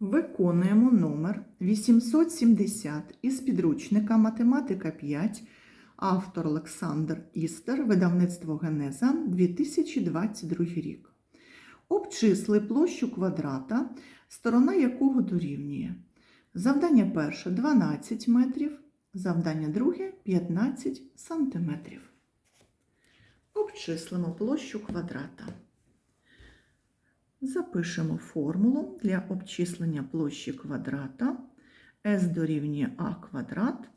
Виконуємо номер 870 із підручника Математика 5, автор Олександр Істер, видавництво Генеза 2022 рік. Обчисли площу квадрата, сторона якого дорівнює. Завдання перше 12 метрів, завдання друге 15 сантиметрів. Обчислимо площу квадрата. Запишемо формулу для обчислення площі квадрата. S дорівнює А квадрат.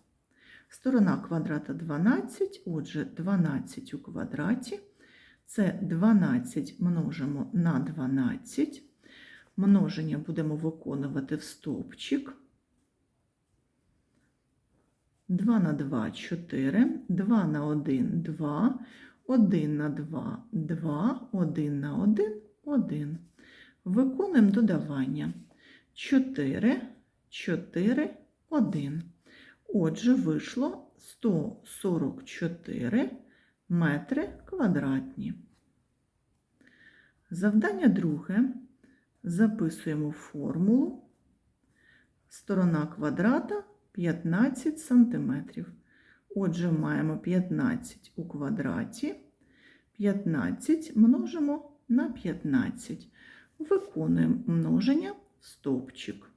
Сторона квадрата 12, отже, 12 у квадраті. Це 12 множимо на 12. Множення будемо виконувати в стовпчик. 2 на 2 4, 2 на 1 2, 1 на 2 2, 1 на 1 1. Виконуємо додавання 4, 4, 1. Отже, вийшло 144 метри квадратні. Завдання друге. Записуємо формулу. Сторона квадрата 15 см. Отже, маємо 15 у квадраті. 15 множимо на 15. Виконуємо множення в стовпчик.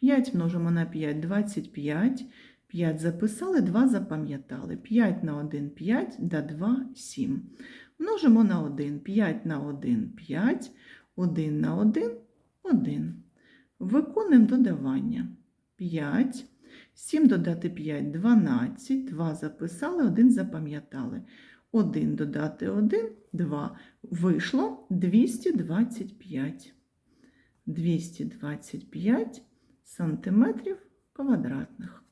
5 множимо на 5 25. 5 записали, 2 запам'ятали. 5 на 1 5, да 2 7. Множимо на 1. 5 на 1 5, 1 на 1 1. Виконуємо додавання. 5. 7 додати 5 12, 2 записали, 1 запам'ятали. 1 додати 1 2. Вийшло 225. 225 сантиметрів квадратних.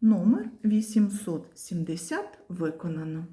Номер 870 виконано.